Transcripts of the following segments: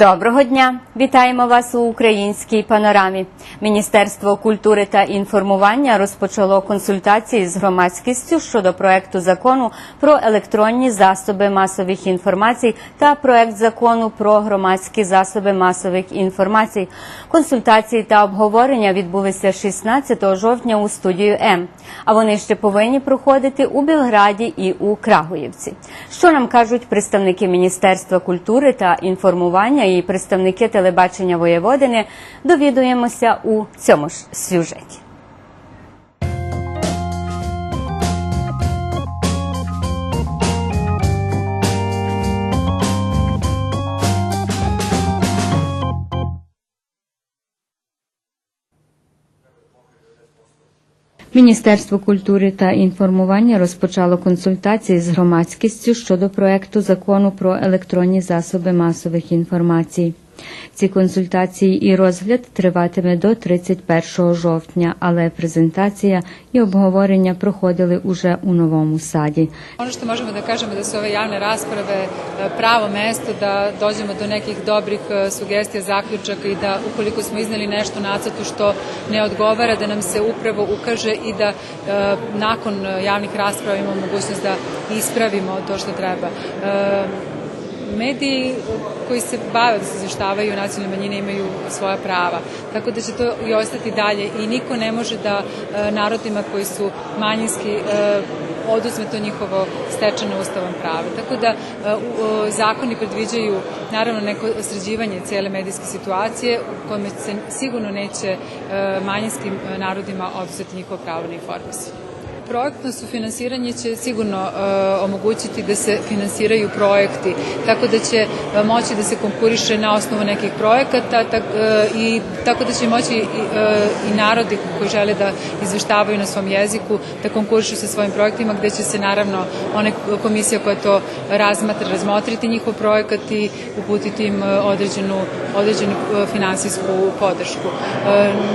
Доброго дня! Вітаємо вас у українській панорамі. Міністерство культури та інформування розпочало консультації з громадськістю щодо проекту закону про електронні засоби масових інформацій та проект закону про громадські засоби масових інформацій. Консультації та обговорення відбулися 16 жовтня у студію М. А вони ще повинні проходити у Білграді і у Крагуєвці. Що нам кажуть представники Міністерства культури та інформування і представники телебачення Воєводини, довідуємося у цьому ж сюжеті. Міністерство культури та інформування розпочало консультації з громадськістю щодо проекту закону про електронні засоби масових інформацій. Ці консультації і розгляд триватиме до 31 жовтня, але презентація і обговорення проходили уже у новому саді. Ono što možemo da kažemo da su ove javne rasprave e, pravo mesto da dođemo do nekih dobrih e, sugestija, zaključaka i da ukoliko smo izneli nešto nacrtu što ne odgovara, da nam se upravo ukaže i da e, nakon javnih rasprava imamo mogućnost da ispravimo to što treba. Mediji koji se bave da se izveštavaju nacionalne manjine imaju svoja prava. Tako da će to i ostati dalje i niko ne može da e, narodima koji su manjinski e, oduzme to njihovo stečeno ustavom pravo. Tako da e, zakoni predviđaju naravno neko sređivanje cele medijske situacije u kome se sigurno neće manjinskim narodima oduzeti njihovo pravo na informisanje. Projektno sufinansiranje će sigurno e, omogućiti da se finansiraju projekti, tako da će e, moći da se konkuriše na osnovu nekih projekata tak, e, i tako da će moći i, i narodi koji žele da izveštavaju na svom jeziku da konkurišu sa svojim projektima gde će se naravno one komisija koja to razmatra razmotriti njihov projekat i uputiti im određenu, određenu finansijsku podršku.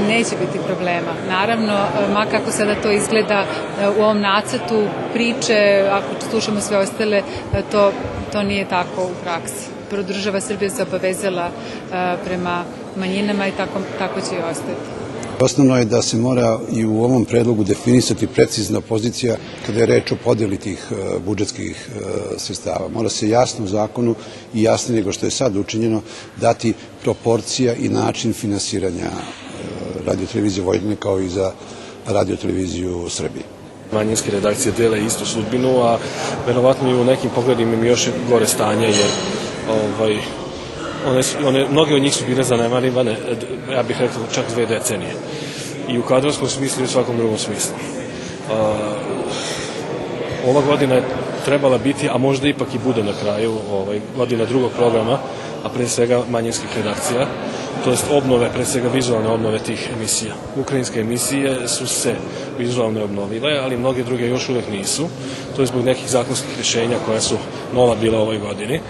Neće biti problema. Naravno, ma kako sada to izgleda u ovom nacrtu priče, ako slušamo sve ostale, to, to nije tako u praksi. Prvo država Srbija se obavezala e, prema manjinama i tako, tako će i ostati. Osnovno je da se mora i u ovom predlogu definisati precizna pozicija kada je reč o podeli tih e, budžetskih e, sredstava. Mora se jasno u zakonu i jasnije nego što je sad učinjeno dati proporcija i način finansiranja radiotelevizije Vojvodine kao i za radioteleviziju Srbije. Manjinske redakcije dele istu sudbinu, a verovatno i u nekim pogledima im još gore stanje, jer ovaj, one, one, mnoge od njih su bile zanemarivane, ja bih rekao čak dve decenije. I u kadrovskom smislu i u svakom drugom smislu. A, ova godina je trebala biti, a možda ipak i bude na kraju, ovaj, godina drugog programa, a pre svega manjinskih redakcija, to jest obnove, pre svega vizualne obnove tih emisija. Ukrajinske emisije su se vizualno obnovile, ali mnoge druge još uvek nisu. To je zbog nekih zakonskih rješenja koja su nova bila ovoj godini. E,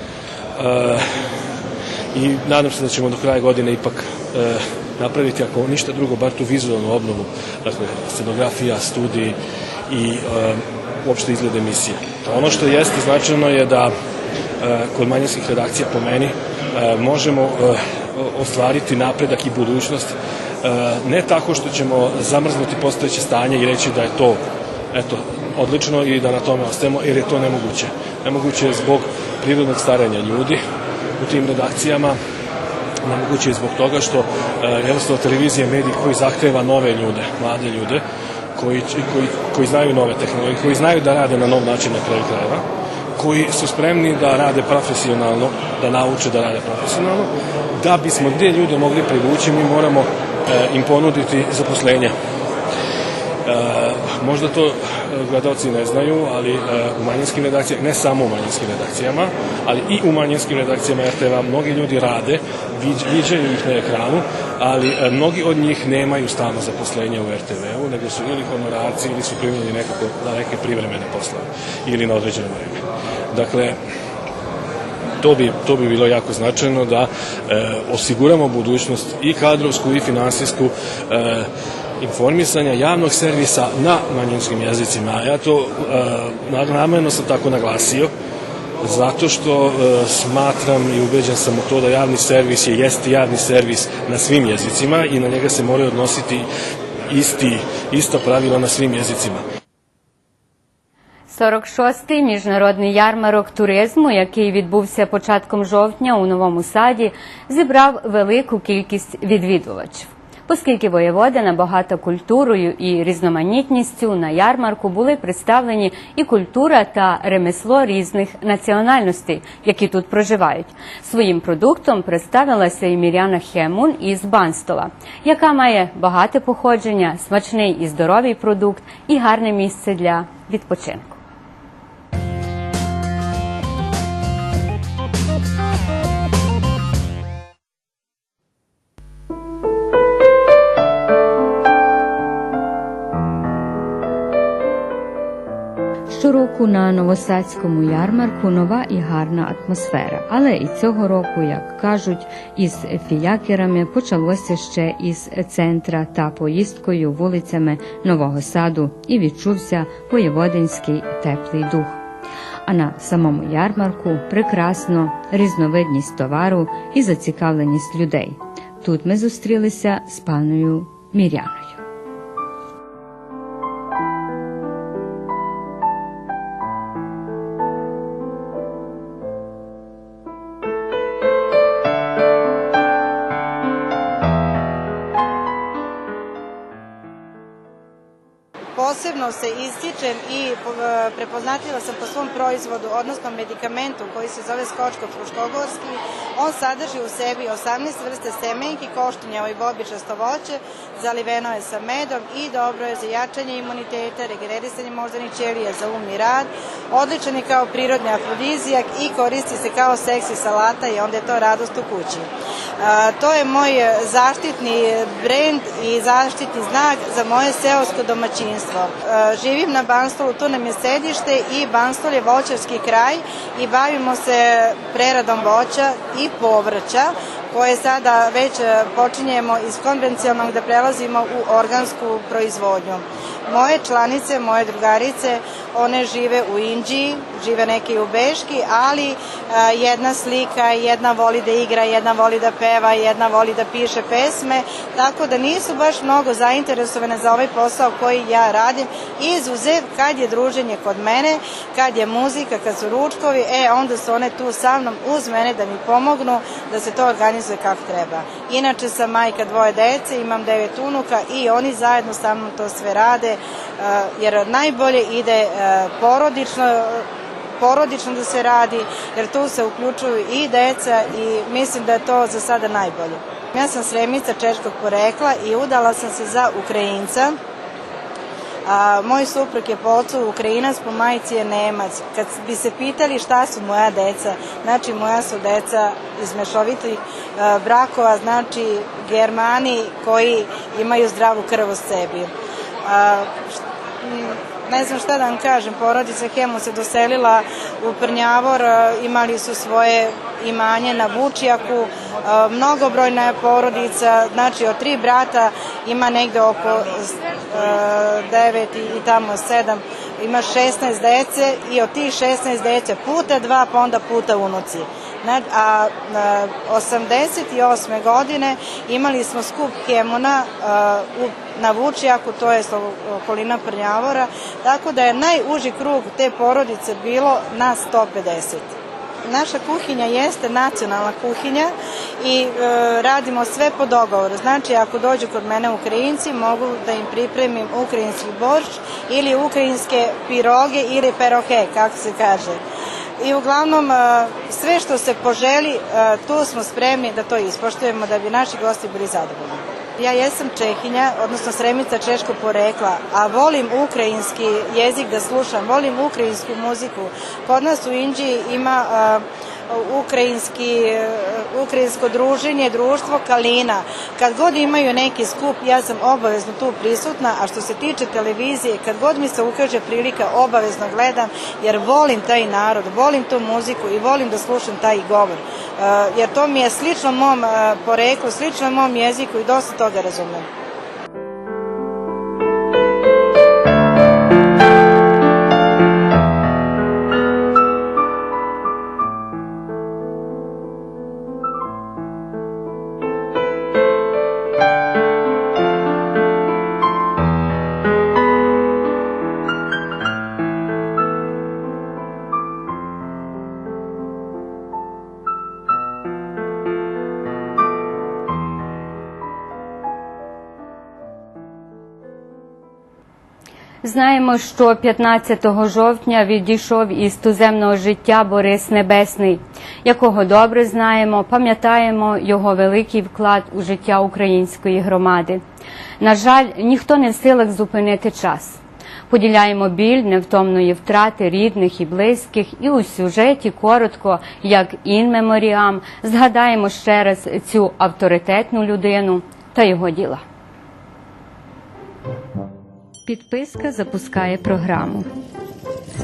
i nadam se da ćemo do kraja godine ipak e, napraviti, ako ništa drugo, bar tu vizualnu obnovu, dakle, scenografija, studiji i e, uopšte izgled emisije. Ono što jeste značajno je da e, kod manjinskih redakcija po meni e, možemo e, ostvariti napredak i budućnost e, ne tako što ćemo zamrznuti postojeće stanje i reći da je to eto, odlično i da na tome ostajemo, jer je to nemoguće. Nemoguće je zbog prirodnog starenja ljudi u tim redakcijama, nemoguće je zbog toga što e, jednostavno televizija je medij koji zahteva nove ljude, mlade ljude, koji, koji, koji znaju nove tehnologije, koji znaju da rade na nov način na kraju krajeva, koji su spremni da rade profesionalno, da nauče da rade profesionalno, da bismo te ljude mogli privući, mi moramo e, im ponuditi zaposlenja. E, možda to gledalci ne znaju, ali e, u manjinskim redakcijama, ne samo u manjinskim redakcijama, ali i u manjinskim redakcijama RTV-a mnogi ljudi rade, viđ- viđaju ih na ekranu, ali e, mnogi od njih nemaju stalno zaposlenje u RTV-u, nego su ili honorarci ili su primljeni nekako na neke privremene poslove ili na određeno vreme. Dakle, to bi, to bi bilo jako značajno da e, osiguramo budućnost i kadrovsku i finansijsku e, informisanja javnog servisa na manjinskim jezicima. Ja to e, namerno sam tako naglasio zato što e, smatram i ubeđen sam u to da javni servis je jeste javni servis na svim jezicima i na njega se moraju odnositi isti, ista pravila na svim jezicima. 46-й міжнародний ярмарок туризму, який відбувся початком жовтня у Новому Саді, зібрав велику кількість відвідувачів. Оскільки воєводина багата культурою і різноманітністю на ярмарку були представлені і культура та ремесло різних національностей, які тут проживають. Своїм продуктом представилася і Міряна Хемун із Банстола, яка має багате походження, смачний і здоровий продукт і гарне місце для відпочинку. Щороку на Новосадському ярмарку нова і гарна атмосфера. Але і цього року, як кажуть, із фіякерами почалося ще із центра та поїздкою вулицями Нового Саду і відчувся воєводинський теплий дух. А на самому ярмарку прекрасно різновидність товару і зацікавленість людей. Тут ми зустрілися з паною Міряною. Se ističem i e, prepoznatljiva sam po svom proizvodu, odnosno medikamentu koji se zove skočko fruškogorski. On sadrži u sebi 18 vrste semenki, koštinjavo i bobičasto voće, zaliveno je sa medom i dobro je za jačanje imuniteta, regenerisanje moždanih ćelija za um i rad. Odličan je kao prirodni afrodizijak i koristi se kao seksi salata i onda je to radost u kući. To je moj zaštitni brend i zaštitni znak za moje seosko domaćinstvo. Živim na Banstolu, tu nam je sedište i Banstol je voćarski kraj i bavimo se preradom voća i povrća koje sada već počinjemo iz konvencionalnog da prelazimo u organsku proizvodnju. Moje članice, moje drugarice, one žive u Inđiji, žive neke i u Beški, ali a, jedna slika, jedna voli da igra, jedna voli da peva, jedna voli da piše pesme, tako da nisu baš mnogo zainteresovane za ovaj posao koji ja radim, izuzev kad je druženje kod mene, kad je muzika, kad su ručkovi, e, onda su one tu sa mnom uz mene da mi pomognu da se to organizuje kako treba. Inače sam majka dvoje dece, imam devet unuka i oni zajedno sa mnom to sve rade, jer najbolje ide porodično porodično da se radi, jer tu se uključuju i deca i mislim da je to za sada najbolje. Ja sam sremica češkog porekla i udala sam se za Ukrajinca. A, moj suprug je po ocu Ukrajinac, po majici je Nemac. Kad bi se pitali šta su moja deca, znači moja su deca iz mešovitih a, brakova, znači Germani koji imaju zdravu krv u sebi. A, ne znam šta da vam kažem, porodica Hemo se doselila u Prnjavor, imali su svoje imanje na Vučijaku, mnogobrojna je porodica, znači od tri brata ima negde oko devet i tamo sedam, ima 16 dece i od tih 16 dece puta dva, pa onda puta unuci. A 88. godine imali smo skup Hemona na Vučijaku, to je okolina Prnjavora, tako da je najuži krug te porodice bilo na 150 naša kuhinja jeste nacionalna kuhinja i e, radimo sve po dogovoru. Znači, ako dođu kod mene Ukrajinci, mogu da im pripremim ukrajinski borš ili ukrajinske piroge ili perohe, kako se kaže. I uglavnom, e, sve što se poželi, e, tu smo spremni da to ispoštujemo da bi naši gosti bili zadovoljni. Ja jesam Čehinja, odnosno Sremica češko porekla, a volim ukrajinski jezik da slušam, volim ukrajinsku muziku. Kod nas u Indiji ima uh, ukrajinski, ukrajinsko druženje, društvo Kalina. Kad god imaju neki skup, ja sam obavezno tu prisutna, a što se tiče televizije, kad god mi se ukaže prilika, obavezno gledam, jer volim taj narod, volim tu muziku i volim da slušam taj govor. Uh, jer to mi je slično mom uh, poreklu, slično mom jeziku i dosta toga razumem. Знаємо, що 15 жовтня відійшов із туземного життя Борис Небесний, якого добре знаємо, пам'ятаємо його великий вклад у життя української громади. На жаль, ніхто не в силах зупинити час. Поділяємо біль невтомної втрати рідних і близьких, і у сюжеті коротко, як ін меморіам, згадаємо ще раз цю авторитетну людину та його діла. Підписка запускає програму.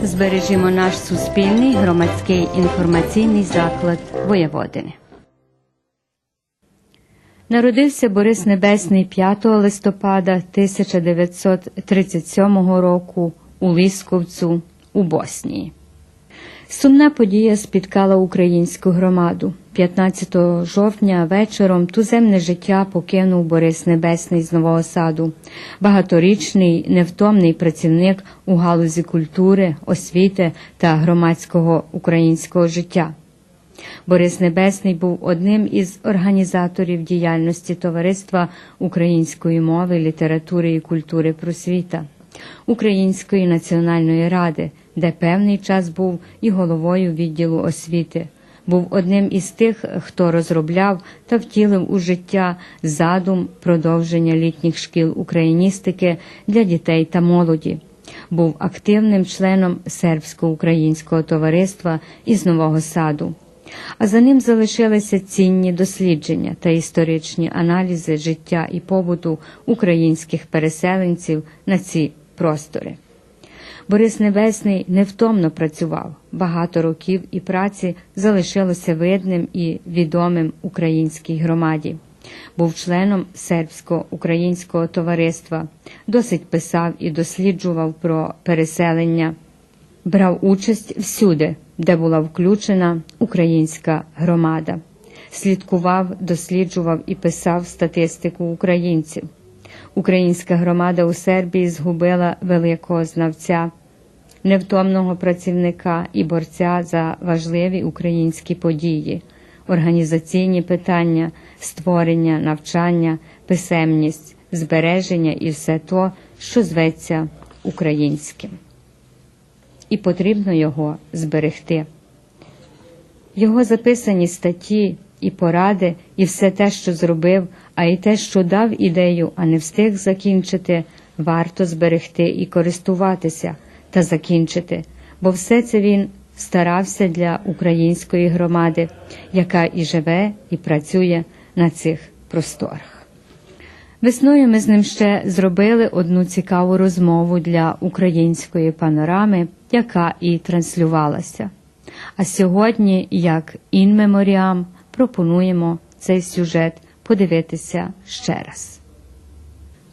Збережімо наш суспільний громадський інформаційний заклад Воєводини. Народився Борис Небесний 5 листопада 1937 року у Лисковцю у Боснії. Сумна подія спіткала українську громаду. 15 жовтня вечором туземне життя покинув Борис Небесний з Нового Саду, багаторічний невтомний працівник у галузі культури, освіти та громадського українського життя. Борис Небесний був одним із організаторів діяльності Товариства української мови, літератури і культури просвіта, Української національної ради, де певний час був і головою відділу освіти. Був одним із тих, хто розробляв та втілив у життя задум продовження літніх шкіл україністики для дітей та молоді. Був активним членом сербсько-українського товариства із Нового Саду а за ним залишилися цінні дослідження та історичні аналізи життя і побуту українських переселенців на ці простори. Борис Небесний невтомно працював, багато років і праці залишилося видним і відомим українській громаді. Був членом сербсько-українського товариства, досить писав і досліджував про переселення, брав участь всюди, де була включена українська громада. Слідкував, досліджував і писав статистику українців. Українська громада у Сербії згубила великого знавця, невтомного працівника і борця за важливі українські події, організаційні питання, створення, навчання, писемність, збереження і все то, що зветься українським і потрібно його зберегти. Його записані статті і поради, і все те, що зробив, а й те, що дав ідею, а не встиг закінчити, варто зберегти і користуватися та закінчити, бо все це він старався для української громади, яка і живе, і працює на цих просторах. Весною ми з ним ще зробили одну цікаву розмову для української панорами, яка і транслювалася. А сьогодні, як ін меморіам, пропонуємо цей сюжет подивитися ще раз.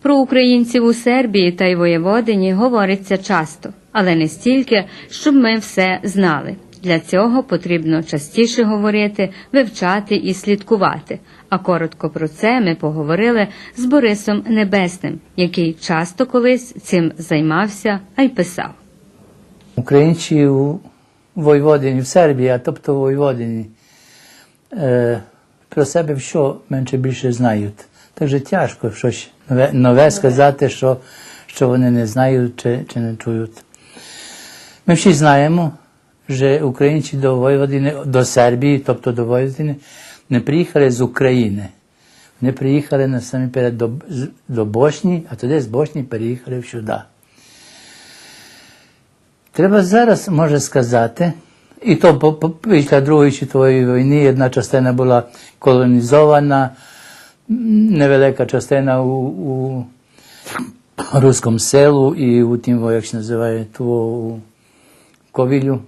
Про українців у Сербії та й Воєводині говориться часто, але не стільки, щоб ми все знали. Для цього потрібно частіше говорити, вивчати і слідкувати. А коротко про це ми поговорили з Борисом Небесним, який часто колись цим займався, а й писав. Українці у Войводині, в Сербії, а тобто у Войводині, про себе що менше більше знають. Так же тяжко щось нове, нове сказати, що, що вони не знають чи, чи не чують. Ми всі знаємо, що українці до Войводини, до Сербії, тобто до Войводини, не приїхали з України. Вони приїхали насамперед до, до Босні, а тоді з Босні переїхали сюди. Треба зараз може сказати, по- по- після Другої світової війни одна частина була колонізована, невелика частина у, у руському селу і у тім, як ту, у Ковілю.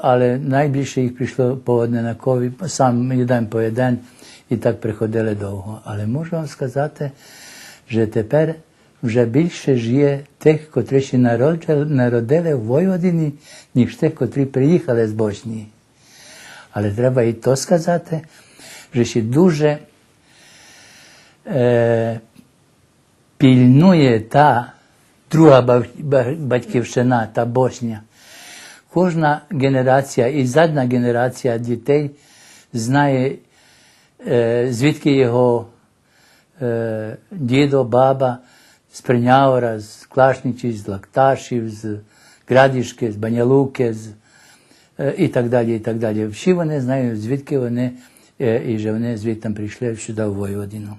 Але найбільше їх прийшло по одне на кові, сам один по один, і так приходили довго. Але можу вам сказати, що тепер вже більше жиє тих, котрі ще народили в Войводині, ніж тих, котрі приїхали з Боснії. Але треба і то сказати, що ще дуже е, пільнує та друга батьківщина, та Боснія. Кожна генерація і задня генерація дітей знає, е, звідки його е, дідо, баба, з Принявора, з Клашничі, з Лакташів, з Градішки, з Банялуки, з, і так далі, і так далі. Всі вони знають, звідки вони, і що вони звідти прийшли сюди в Воєводину.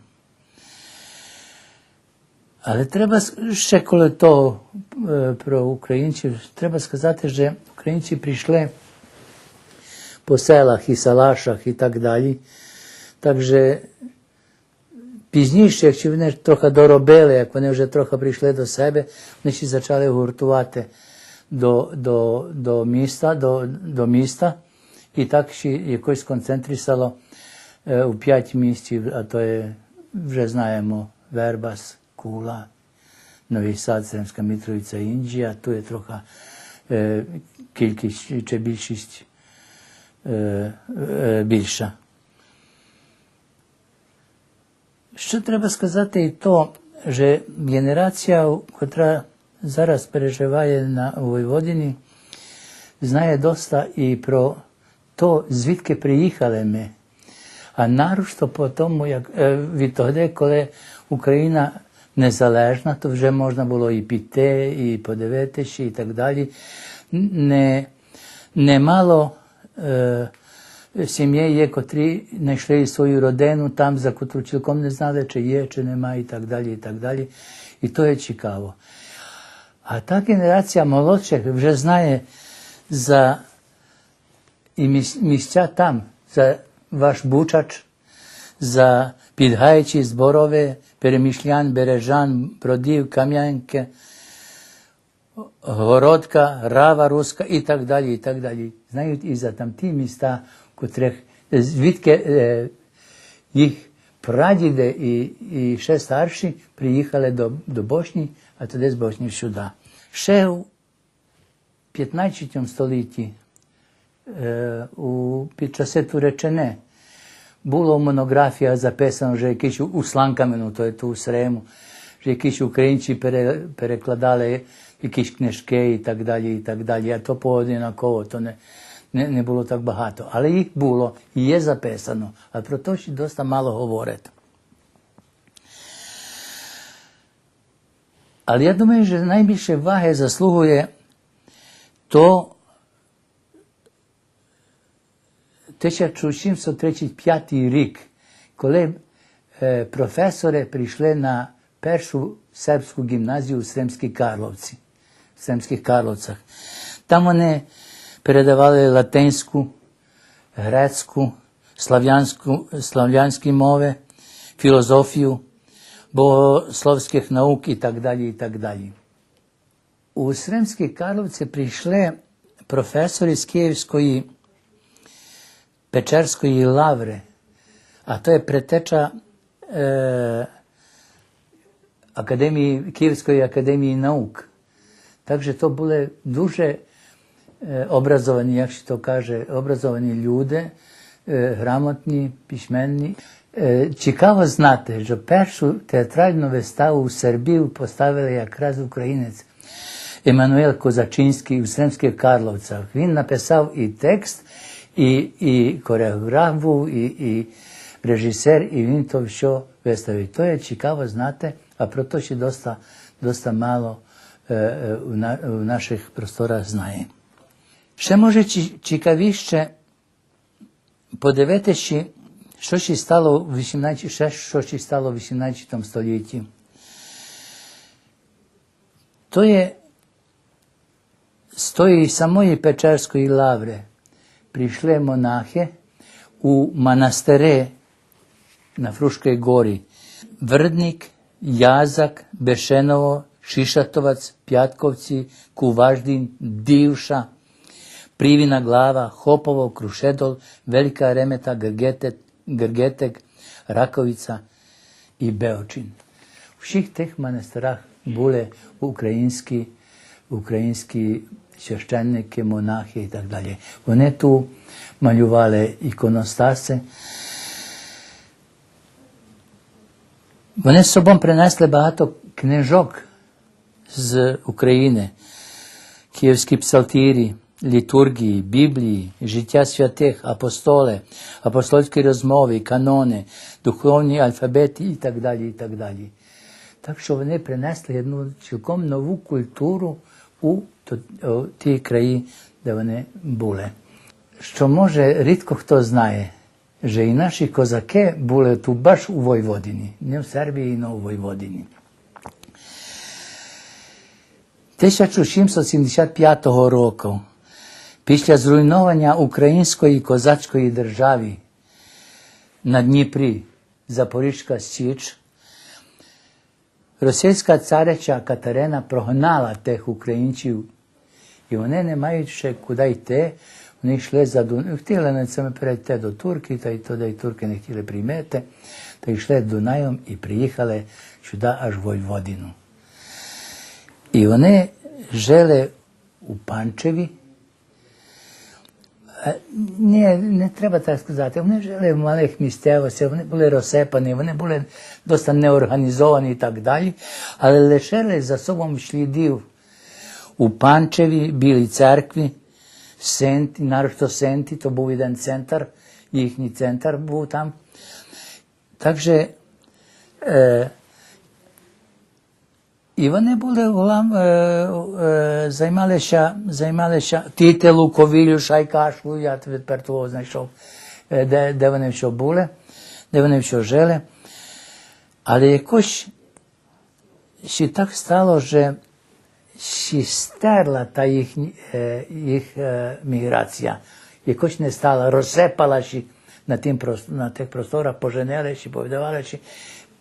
Але треба ще коли того про українців, треба сказати, що українці прийшли по селах і салашах і так далі. Так же пізніше, якщо вони трохи доробили, як вони вже трохи прийшли до себе, вони ще почали гуртувати до, до, до, міста, до, до міста. І так ще якось концентрувало е, у п'ять місців, а то є, вже знаємо, Вербас, Кула, Новий Сад, Сремська Мітровиця, Індія, то є трохи е, кількість чи більшість е, більша. Що треба сказати і то, що генерація, яка зараз переживає на Войводині, знає доста і про то, звідки приїхали ми. А нарушто по тому, як від тоді, коли Україна незалежна, то вже можна було і піти, і подивитися, і так далі. Не, немало е, сім'ї є, котрі знайшли свою родину там, за котру цілком не знали, чи є, чи немає, і так далі, і так далі. І то є цікаво. А та генерація молодших вже знає за і місця там, за ваш Бучач, за Підгайчі, Зборове, Перемішлян, Бережан, Бродів, Кам'янки, Городка, Рава Руска і так далі, і так далі. Знають і за там ті міста, котрих, звідки е, їх прадіди і, і ще старші приїхали до, до Бошні, а тоді з Бошні сюди. Ще у 15 столітті е, у, під часи Туреччини було в монографіях записано, що якісь у Сланкамену, то ту Срему, що якісь українці пере, перекладали якісь книжки і так далі, і так далі. А то поодинаково, то не, не, не було так багато. Але їх було є записано, а про то ще досить мало говорять. Але я думаю, що найбільше ваги заслугує то 1735 рік, коли професори прийшли на першу сербську гімназію у Сремській Карловці, в Сремських Карловцях. Там вони передавали латинську, грецьку, слав'янську, слав'янські мови, філозофію, богословських наук і так далі. і так далі. У Сремській Карловці прийшли професори з Київської Печерської лаври, а то є предтеча е, академії, Київської академії наук. Так то були дуже е, образовані, як то каже, образовані люди, е, грамотні, письменні. Цікаво знати, що першу театральну виставу в Сербії поставили якраз українець Еммануел Козачинський у Сремських Карловцях. Він написав і текст, і, і хореограф був, і, і режисер, і він то все виставив. То є цікаво знати, а про то ще доста, доста мало е, е, в, на, в наших просторах знає. Ще може ці- цікавіше подивитися, що ще стало в 18, ще що ще стало в 18 столітті. То є з тої самої Печерської лаври прийшли монахи у монастири на Фрушкій горі. Вердник, Язак, Бешеново, Шишатоваc, Пятковці, Куваждин, Дивша, Privina glava, Hopovo, Krušedol, Velika Remeta, Grgetek, Grgetek Rakovica i Beočin. Vših teh manastirah bole ukrajinski, ukrajinski sveščenike, monahi in tako dalje. One tu maljuvale ikonostase. One s sobom prenesle bato knežok z Ukrajine, kijevski psaltiri, літургії, Біблії, життя святих, апостоли, апостольські розмови, канони, духовні алфабети і так далі. і так далі. Так що вони принесли одну цілком нову культуру у то- о, ті краї, де вони були. Що може рідко хто знає, що і наші козаки були тут баш у Войводині, не в Сербії, але у Войводині. 1775 року, після зруйнування української козацької держави на Дніпрі Запорізька Січ, російська цариця Катерина прогнала тих українців, і вони не мають ще куди йти. Вони йшли за Дунаю, хотіли на цьому перейти до Турки, та й туди і турки не хотіли приймати, та йшли Дунаєм і приїхали сюди аж в Войводину. І вони жили у Панчеві. Ні, не треба так сказати. Вони жили в малих місцевостях, вони були розсипані, вони були досить неорганізовані і так далі, але лишили за собою слідів у Панчеві, Білій церкві, Сенті, нарто Сенті, то був один центр, їхній центр був там. Так же, е, і вони були глав, е, е, займалися, займалися тітелу, ковілю, шайкашу, я тепер того знайшов, е, де, де вони що були, де вони що жили. Але якось ще так стало, що ще стерла та їх, е, їх е, міграція. Якось не стала, розсипала ще на, тим, на тих просторах, поженили ще,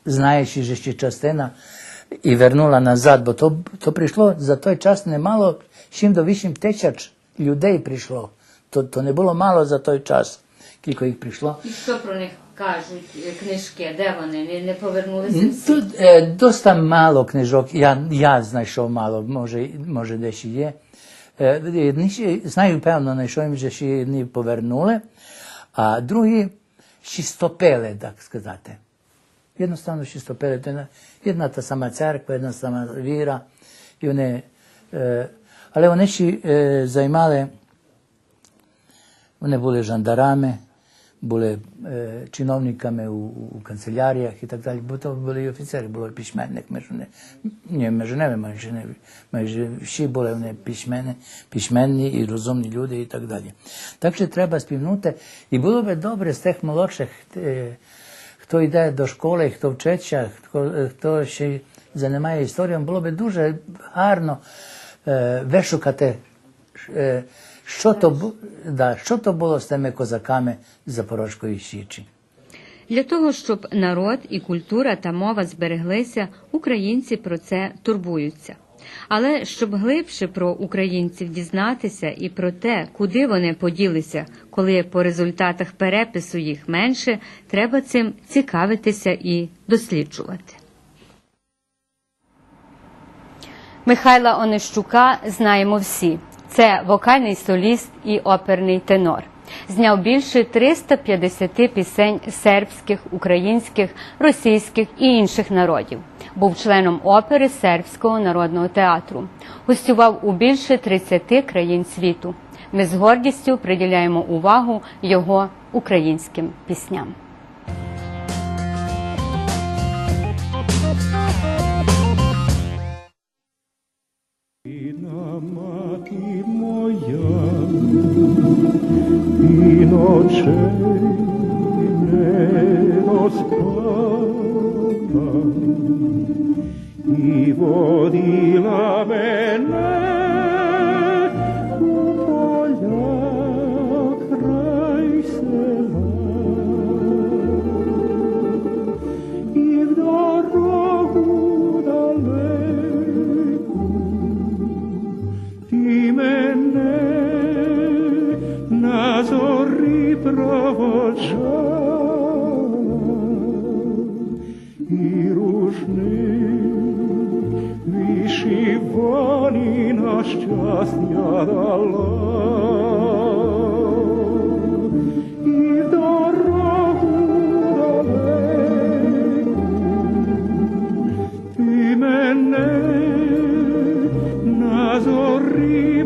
знаючи, що ще частина і вернула назад, бо то, то прийшло за той час немало, 7 до 8 тисяч людей прийшло. То, то не було мало за той час, кілько їх прийшло. І що про них кажуть книжки? Де вони? Не, не повернулися? Тут е, доста мало книжок, я, я знайшов мало, може, може десь є. Е, знаю, певно, знайшов їм, що ще одні повернули, а другі ще стопили, так сказати. Jednostavno ще стопили. To je jedna- та сама церква, jedna сама віра. І вони, е, але вони ще е, займали, вони були жандарами, були е, чиновниками у, у канцеляріях і так далі, бо то були і офіцери, були письменник між вони. Ні, між ними майже, не, майже всі були вони письменні, письменні і розумні люди і так далі. Так що треба співнути. І було би добре з тих молодших, е, хто йде до школи, хто вчиться, хто, хто ще займає історією, було би дуже гарно е, вишукати е, що то, да, що то було з тими козаками Запорозької Січі. Для того, щоб народ і культура та мова збереглися, українці про це турбуються. Але щоб глибше про українців дізнатися і про те, куди вони поділися, коли по результатах перепису їх менше, треба цим цікавитися і досліджувати. Михайла Онищука знаємо всі. Це вокальний соліст і оперний тенор. Зняв більше 350 пісень сербських, українських, російських і інших народів. Був членом опери Сербського народного театру. Гостював у більше 30 країн світу. Ми з гордістю приділяємо увагу його українським пісням. Щастя дала. І в дорогу мене на зорі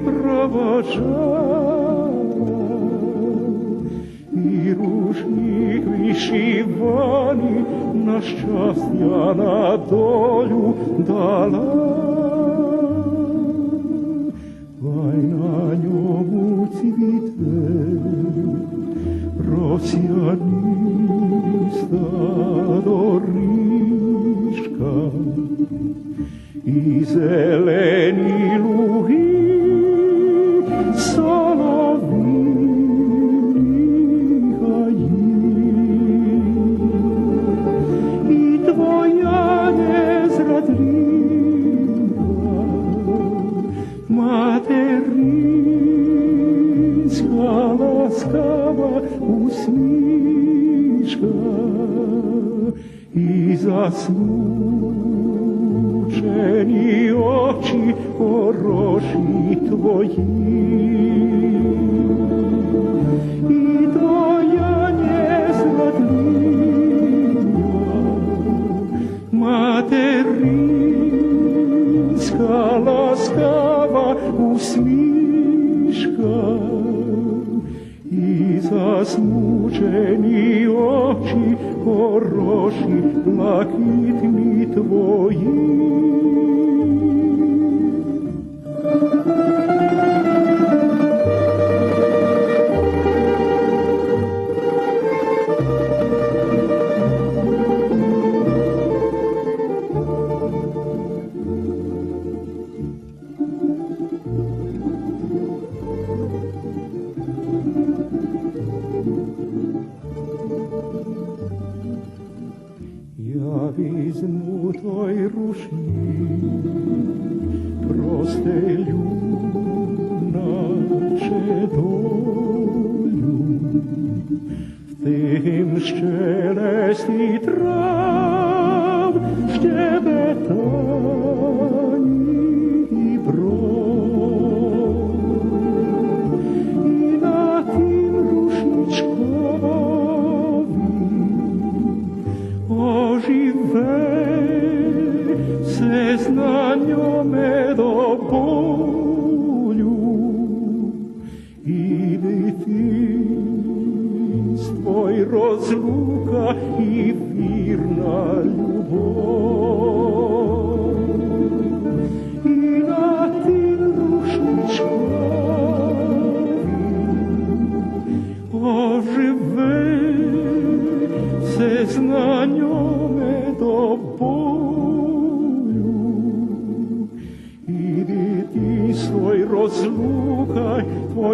і рушник вишиваний на щастя на долю дала. emoción. І знання до болю і дитинство, й розлука, і вірна любов.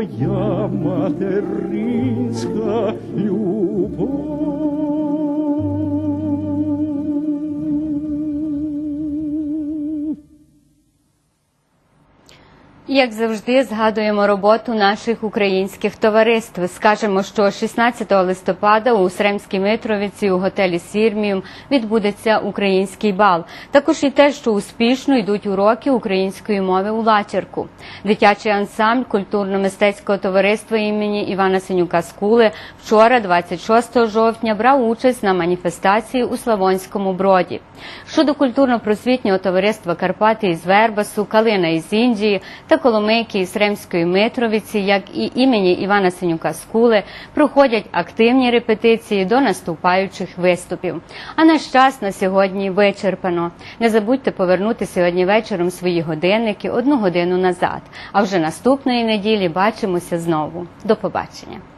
llama Як завжди, згадуємо роботу наших українських товариств. Скажемо, що 16 листопада у Сремській Митровиці у готелі Сірміум відбудеться український бал. Також і те, що успішно йдуть уроки української мови у Лачерку. Дитячий ансамбль культурно-мистецького товариства імені Івана Синюка Скули вчора, 26 жовтня, брав участь на маніфестації у Славонському броді. Щодо культурно-просвітнього товариства Карпати із Вербасу, Калина із Індії та Коломийки і Сремської Митровиці, як і імені Івана Синюка Скули, проходять активні репетиції до наступаючих виступів. А наш час на сьогодні вичерпано. Не забудьте повернути сьогодні вечором свої годинники одну годину назад. А вже наступної неділі бачимося знову. До побачення.